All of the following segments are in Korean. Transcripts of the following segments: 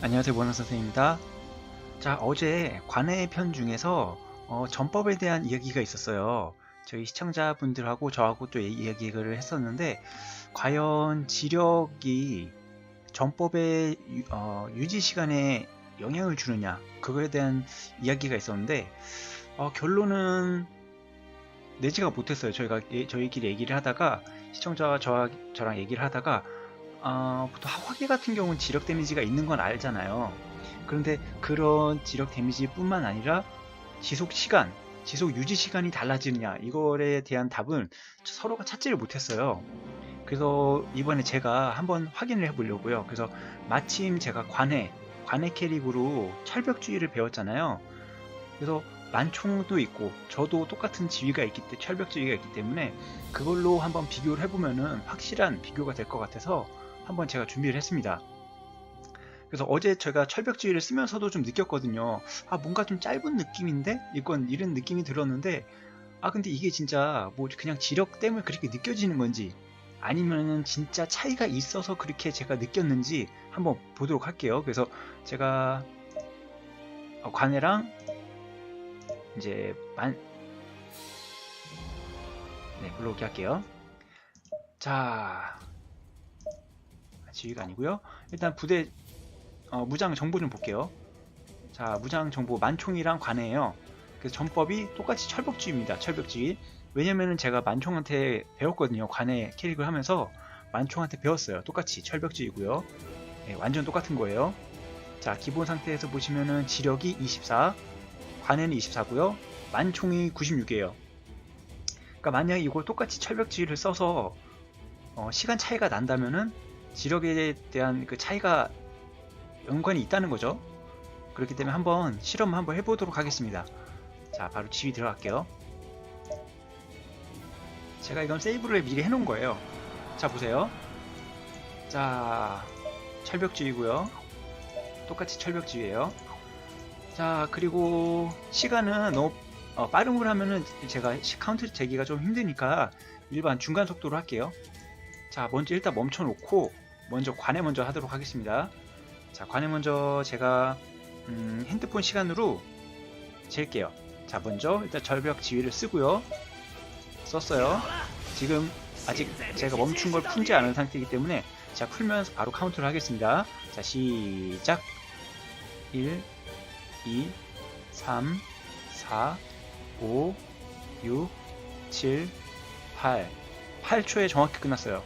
안녕하세요 원호 선생입니다. 자 어제 관해 편 중에서 어, 전법에 대한 이야기가 있었어요. 저희 시청자분들하고 저하고 또 이야기를 했었는데 과연 지력이 전법의 유, 어, 유지 시간에 영향을 주느냐 그거에 대한 이야기가 있었는데 어, 결론은 내지가 못했어요. 저희가 예- 저희끼리 얘기를 하다가 시청자와 저와 저랑 얘기를 하다가 어, 보통 화계 같은 경우는 지력 데미지가 있는 건 알잖아요. 그런데 그런 지력 데미지뿐만 아니라 지속 시간, 지속 유지 시간이 달라지느냐 이거에 대한 답은 서로가 찾지를 못했어요. 그래서 이번에 제가 한번 확인을 해보려고요. 그래서 마침 제가 관해, 관해 캐릭으로 철벽주의를 배웠잖아요. 그래서 만총도 있고 저도 똑같은 지위가 있기 때문에 철벽주의가 있기 때문에 그걸로 한번 비교를 해보면은 확실한 비교가 될 것 같아서 한번 제가 준비를 했습니다. 그래서 어제 제가 철벽주의를 쓰면서도 좀 느꼈거든요. 아, 뭔가 좀 짧은 느낌인데? 이건 이런 느낌이 들었는데, 아, 근데 이게 진짜 뭐 그냥 지력 때문에 그렇게 느껴지는 건지, 아니면은 진짜 차이가 있어서 그렇게 제가 느꼈는지 한번 보도록 할게요. 그래서 제가 어, 관해랑 이제 만, 네, 불러오게 할게요. 자, 지휘가 아니고요. 일단 부대 어, 무장 정보 좀 볼게요. 자, 무장 정보 만총이랑 관해예요. 그래서 전법이 똑같이 철벽주의입니다. 철벽주의. 왜냐면은 제가 만총한테 배웠거든요. 관해 캐릭을 하면서 만총한테 배웠어요. 똑같이 철벽주의고요. 네, 완전 똑같은 거예요. 자, 기본 상태에서 보시면은 지력이 24, 관해는 24고요. 만총이 96이에요. 그러니까 만약에 이걸 똑같이 철벽주의를 써서 어, 시간 차이가 난다면은 지력에 대한 그 차이가 연관이 있다는 거죠. 그렇기 때문에 한번 실험 한번 해보도록 하겠습니다. 자, 바로 지휘 들어갈게요. 제가 이건 세이브를 미리 해놓은 거예요. 자, 보세요. 자, 철벽주의고요. 똑같이 철벽주의예요. 자, 그리고 시간은 너무 어, 빠른 걸 하면은 제가 시- 카운트 재기가 좀 힘드니까 일반 중간 속도로 할게요. 자, 먼저 일단 멈춰 놓고 먼저 관에 먼저 하도록 하겠습니다. 자, 관에 먼저 제가 음, 핸드폰 시간으로 잴게요. 자, 먼저 일단 절벽 지휘를 쓰고요. 썼어요. 지금 아직 제가 멈춘 걸 풀지 않은 상태이기 때문에 자, 풀면서 바로 카운트를 하겠습니다. 자, 시작. 1 2 3 4 5 6 7 8 8초에 정확히 끝났어요.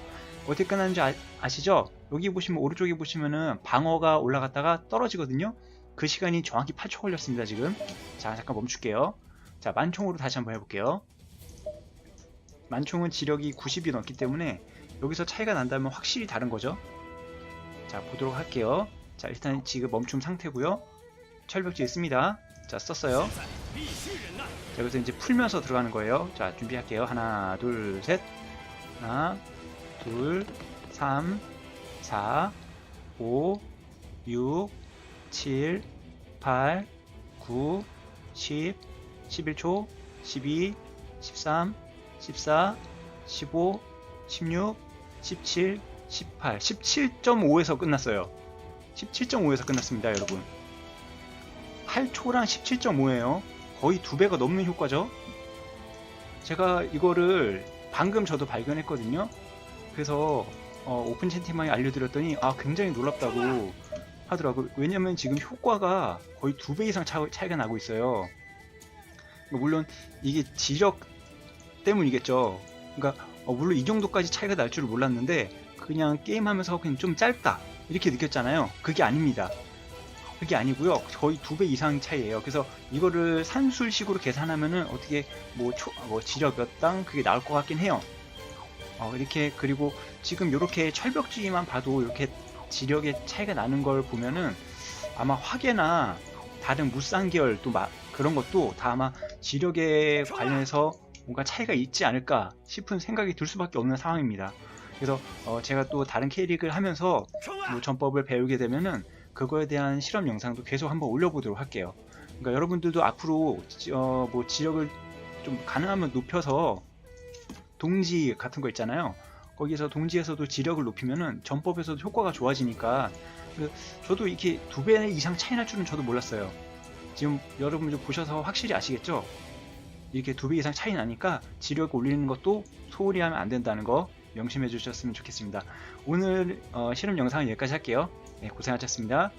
어떻게 끝났는지 아, 아시죠? 여기 보시면 오른쪽에 보시면은 방어가 올라갔다가 떨어지거든요. 그 시간이 정확히 8초 걸렸습니다 지금. 자 잠깐 멈출게요. 자 만총으로 다시 한번 해볼게요. 만총은 지력이 90이 넘기 때문에 여기서 차이가 난다면 확실히 다른 거죠. 자 보도록 할게요. 자 일단 지금 멈춤 상태고요. 철벽지 있습니다. 자 썼어요. 자 여기서 이제 풀면서 들어가는 거예요. 자 준비할게요. 하나 둘 셋. 하나 둘3 4, 5, 6, 7, 8, 9, 10, 11초, 12, 13, 14, 15, 16, 17, 18, 17.5에서 끝났어요. 17.5에서 끝났습니다, 여러분. 8초랑 17.5예요. 거의 두 배가 넘는 효과죠. 제가 이거를 방금 저도 발견했거든요. 그래서 어, 오픈 채팅방에 알려드렸더니 아 굉장히 놀랍다고 하더라고요. 왜냐면 지금 효과가 거의 두 배 이상 차, 차이가 나고 있어요. 물론 이게 지력 때문이겠죠. 그러니까 어, 물론 이 정도까지 차이가 날 줄은 몰랐는데 그냥 게임하면서 그냥 좀 짧다 이렇게 느꼈잖아요. 그게 아닙니다. 그게 아니고요. 거의 두 배 이상 차이예요. 그래서 이거를 산술식으로 계산하면은 어떻게 뭐, 초, 뭐 지력 몇 당 그게 나올 것 같긴 해요. 어, 이렇게 그리고 지금 이렇게 철벽주의만 봐도 이렇게 지력의 차이가 나는 걸 보면은 아마 화계나 다른 무쌍계열 또 마- 그런 것도 다 아마 지력에 관련해서 뭔가 차이가 있지 않을까 싶은 생각이 들 수밖에 없는 상황입니다. 그래서 어, 제가 또 다른 캐릭을 하면서 뭐 전법을 배우게 되면은 그거에 대한 실험 영상도 계속 한번 올려보도록 할게요. 그러니까 여러분들도 앞으로 지- 어, 뭐 지력을 좀 가능하면 높여서 동지 같은 거 있잖아요. 거기서 동지에서도 지력을 높이면은 전법에서도 효과가 좋아지니까 그 저도 이렇게 두 배 이상 차이 날 줄은 저도 몰랐어요. 지금 여러분들 보셔서 확실히 아시겠죠? 이렇게 두 배 이상 차이 나니까 지력 올리는 것도 소홀히 하면 안 된다는 거 명심해 주셨으면 좋겠습니다. 오늘 어, 실험 영상은 여기까지 할게요. 네, 고생하셨습니다.